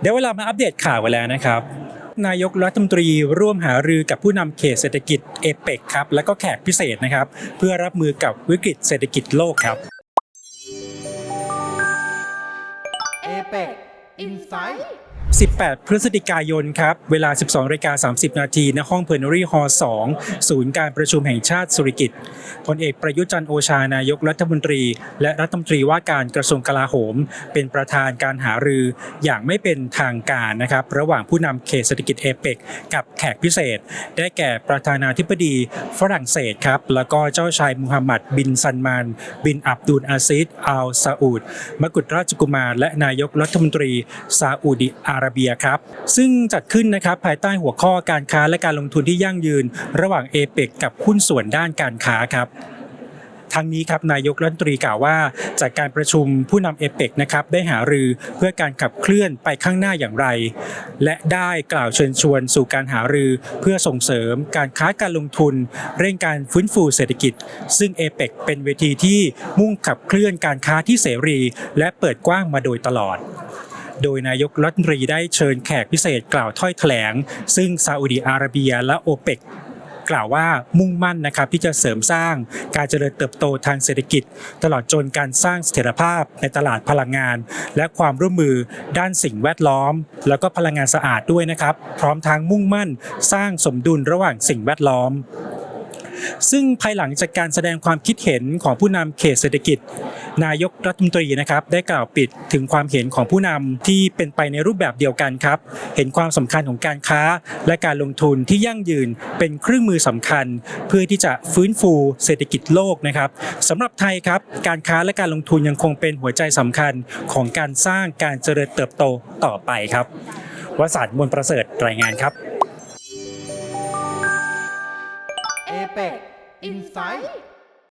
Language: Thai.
เดี๋ยวเวลามาอัปเดตข่าวกันแล้วนะครับ นายกรัฐมนตรีร่วมหารือกับผู้นำเขตเศรษฐกิจเอเปกครับ และก็แขกพิเศษนะครับ เพื่อรับมือกับวิกฤตเศรษฐกิจโลกครับเอเปกอินไซต์ 18 พฤศจิกายนครับ เวลา 12นาฬิกา30 นาทีณห้องเพ r ร์นอรี่ฮอล์2ศูนย์การประชุมแห่งชาติสุริกิตพลเอกประยุจันโอชานายกรัฐมนตรี และรัฐมนตรีว่าการกระทรวงกลาโหม เป็นประธานการหารืออย่างไม่เป็นทางการนะครับ ระหว่างผู้นำเขตเศรษฐกิจเอเปกกับแขกพิเศษ ได้แก่ประธานาธิบดีฝรั่งเศสครับ แล้วก็เจ้าชายมูฮัมหมัดบินซันมาน บินอับดุลอาซิดอัลซาอุดมกุฎราชกุมารและนายกรัฐมนตรีซาอุดิอาระเบียครับซึ่งจัดขึ้นนะครับภายใต้หัวข้อการค้าและการลงทุนที่ยั่งยืน ระหว่างเอเปกกับหุ้นส่วนด้านการค้าครับทั้งนี้ครับนายกรัฐมนตรีกล่าวว่า จากการประชุมผู้นำเอเปกนะครับได้หารือเพื่อการขับเคลื่อนไปข้างหน้าอย่างไร และได้กล่าวเชิญชวนสู่การหารือเพื่อส่งเสริมการค้าการลงทุน เร่งการฟื้นฟูเศรษฐกิจ ซึ่งเอเปกเป็นเวทีที่มุ่งขับเคลื่อนการค้าที่เสรี และเปิดกว้างมาโดยตลอด โดยนายกรัฐมนตรีได้เชิญแขกพิเศษกล่าวถ้อยแถลง ซึ่งซาอุดีอาระเบียและโอเปกกล่าวว่ามุ่งมั่นนะครับที่จะเสริมสร้างการเจริญเติบโตทางเศรษฐกิจ ตลอดจนการสร้างเสถียรภาพในตลาดพลังงาน และความร่วมมือด้านสิ่งแวดล้อม แล้วก็พลังงานสะอาดด้วยนะครับ พร้อมทั้งมุ่งมั่นสร้างสมดุลระหว่างสิ่งแวดล้อม ซึ่งภายหลังจากการแสดงความคิดเห็นของผู้นำเขตเศรษฐกิจ นายกรัฐมนตรีนะครับ ได้กล่าวปิดถึงความเห็นของผู้นำที่เป็นไปในรูปแบบเดียวกันครับ เห็นความสำคัญของการค้า และการลงทุนที่ยั่งยืนเป็นเครื่องมือสำคัญ เพื่อที่จะฟื้นฟูเศรษฐกิจโลกนะครับสำหรับไทยครับการค้าและการลงทุนยังคงเป็นหัวใจสำคัญของการสร้างการเจริญเติบโตต่อไปครับวสันต์มนต์ประเสริฐรายงานครับ Tech Inside